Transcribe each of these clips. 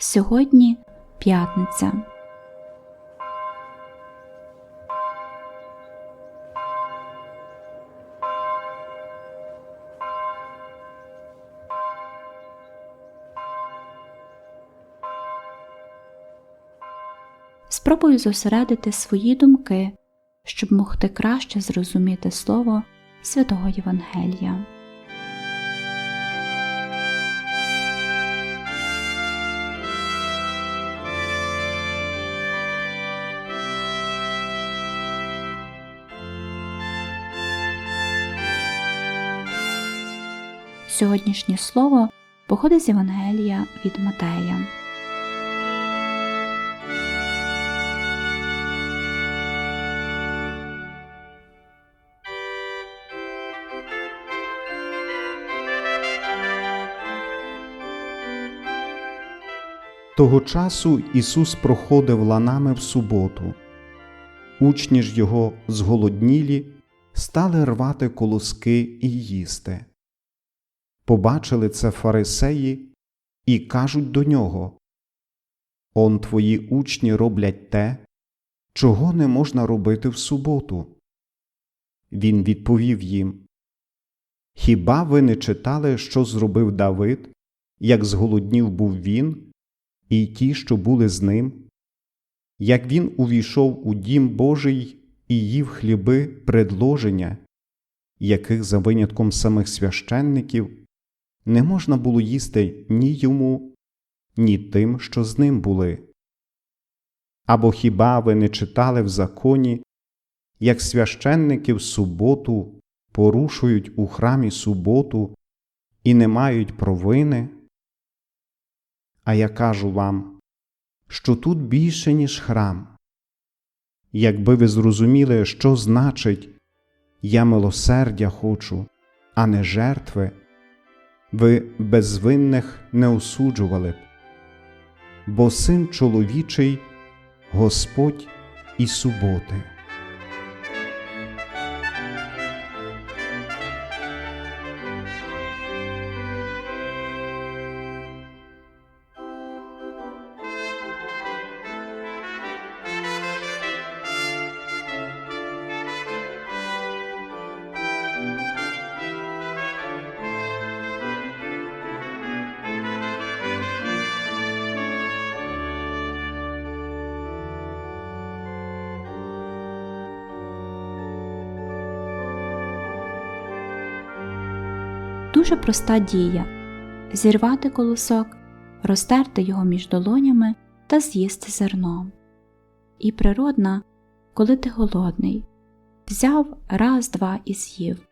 Сьогодні п'ятниця. Спробую зосередити свої думки, щоб могти краще зрозуміти слово Святого Євангелія. Сьогоднішнє слово походить з Євангелія від Матея. Того часу Ісус проходив ланами в суботу. Учні ж його зголоднілі, стали рвати колоски і їсти. Побачили це фарисеї і кажуть до нього Он твої учні роблять те, чого не можна робити в суботу. Він відповів їм Хіба ви не читали, що зробив Давид, як зголоднів був він? і ті, що були з ним, як він увійшов у дім Божий і їв хліби предложення, яких за винятком самих священників не можна було їсти ні йому, ні тим, що з ним були. Або хіба ви не читали в законі, як священники в суботу порушують у храмі суботу і не мають провини? А я кажу вам, що тут більше, ніж храм. Якби ви зрозуміли, що значить я милосердя хочу, а не жертви, ви безвинних не осуджували б, бо син чоловічий Господь і суботи. Дуже проста дія зірвати колосок, розтерти його між долонями та з'їсти зерно. І природна, коли ти голодний, взяв раз, два і з'їв.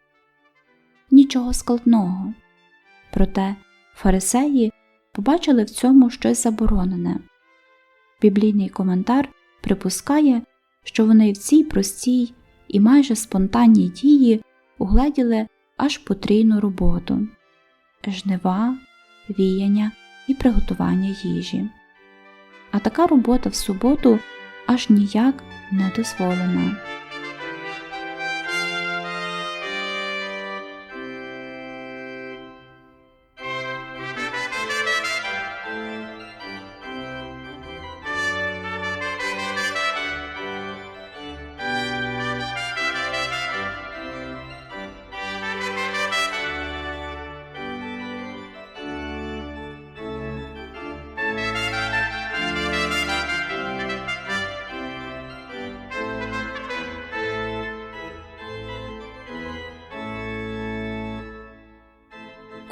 Нічого складного. Проте фарисеї побачили в цьому щось заборонене. Біблійний коментар припускає, що вони в цій простій і майже спонтанній дії угледіли аж потрійну роботу жнива, віяння і приготування їжі. А така робота в суботу аж ніяк не дозволена.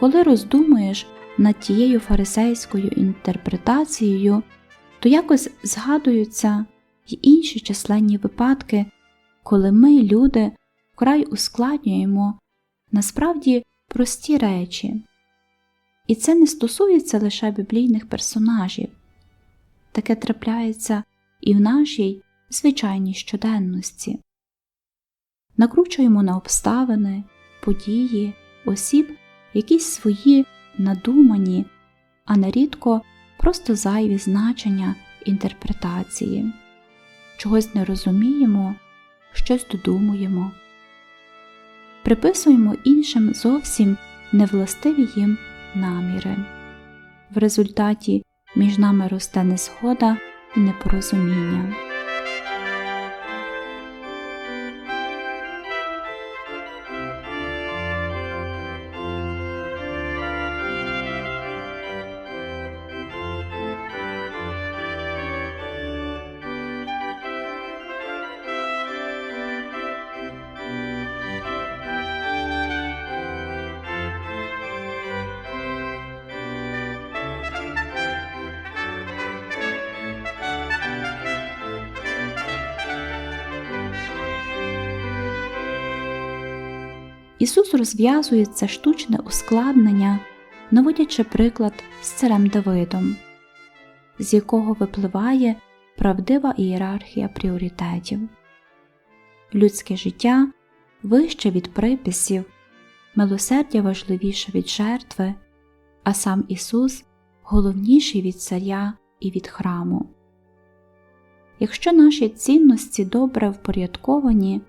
Коли роздумуєш над тією фарисейською інтерпретацією, то якось згадуються й інші численні випадки, коли ми, люди, вкрай ускладнюємо насправді прості речі. І це не стосується лише біблійних персонажів, таке трапляється і в нашій звичайній щоденності. Накручуємо на обставини, події, осіб якісь свої надумані, а нерідко просто зайві значення інтерпретації, чогось не розуміємо, щось додумуємо, приписуємо іншим зовсім невластиві їм наміри. В результаті між нами росте незгода і непорозуміння. Ісус розв'язує це штучне ускладнення, наводячи приклад з царем Давидом, з якого випливає правдива ієрархія пріоритетів. Людське життя вище від приписів, милосердя важливіше від жертви, а сам Ісус головніший від царя і від храму. Якщо наші цінності добре впорядковані,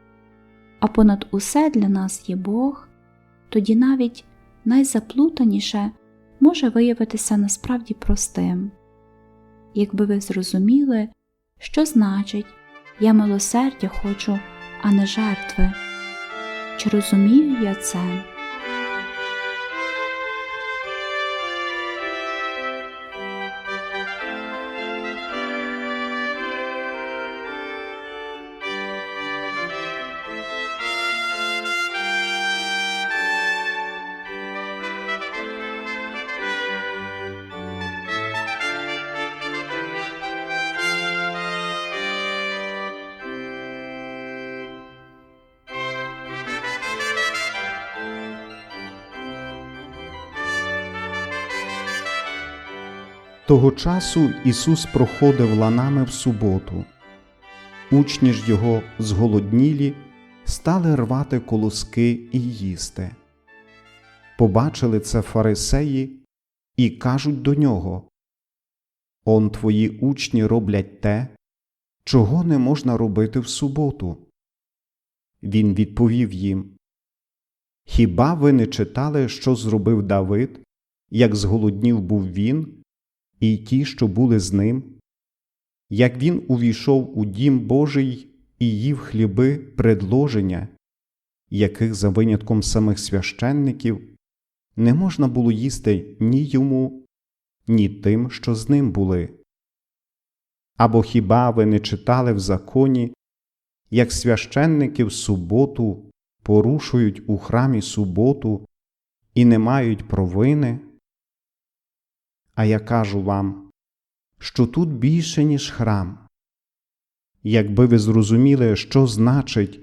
а понад усе для нас є Бог, тоді навіть найзаплутаніше може виявитися насправді простим. Якби ви зрозуміли, що значить я милосердя хочу, а не жертви, чи розумію я це? Того часу Ісус проходив ланами в суботу. Учні ж його зголоднілі стали рвати колоски і їсти. Побачили це фарисеї і кажуть до нього Он твої учні роблять те, чого не можна робити в суботу. Він відповів їм Хіба ви не читали, що зробив Давид, як зголоднів був він, і ті, що були з ним, як він увійшов у дім Божий і їв хліби предложення, яких за винятком самих священників не можна було їсти ні йому, ні тим, що з ним були. Або хіба ви не читали в законі, як священники в суботу порушують у храмі суботу і не мають провини? А я кажу вам, що тут більше, ніж храм. Якби ви зрозуміли, що значить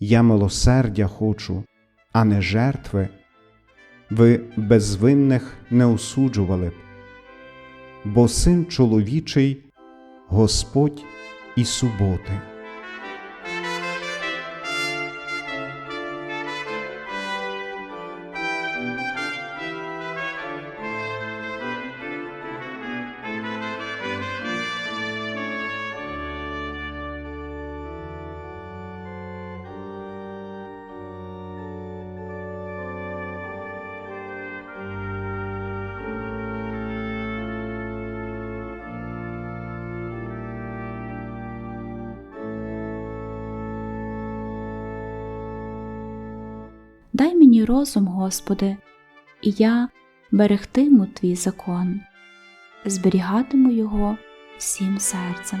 я милосердя хочу, а не жертви, ви безвинних не осуджували б, бо син чоловічий Господь і суботи. Мені розум, Господи, і я берегтиму Твій закон, зберігатиму його всім серцем.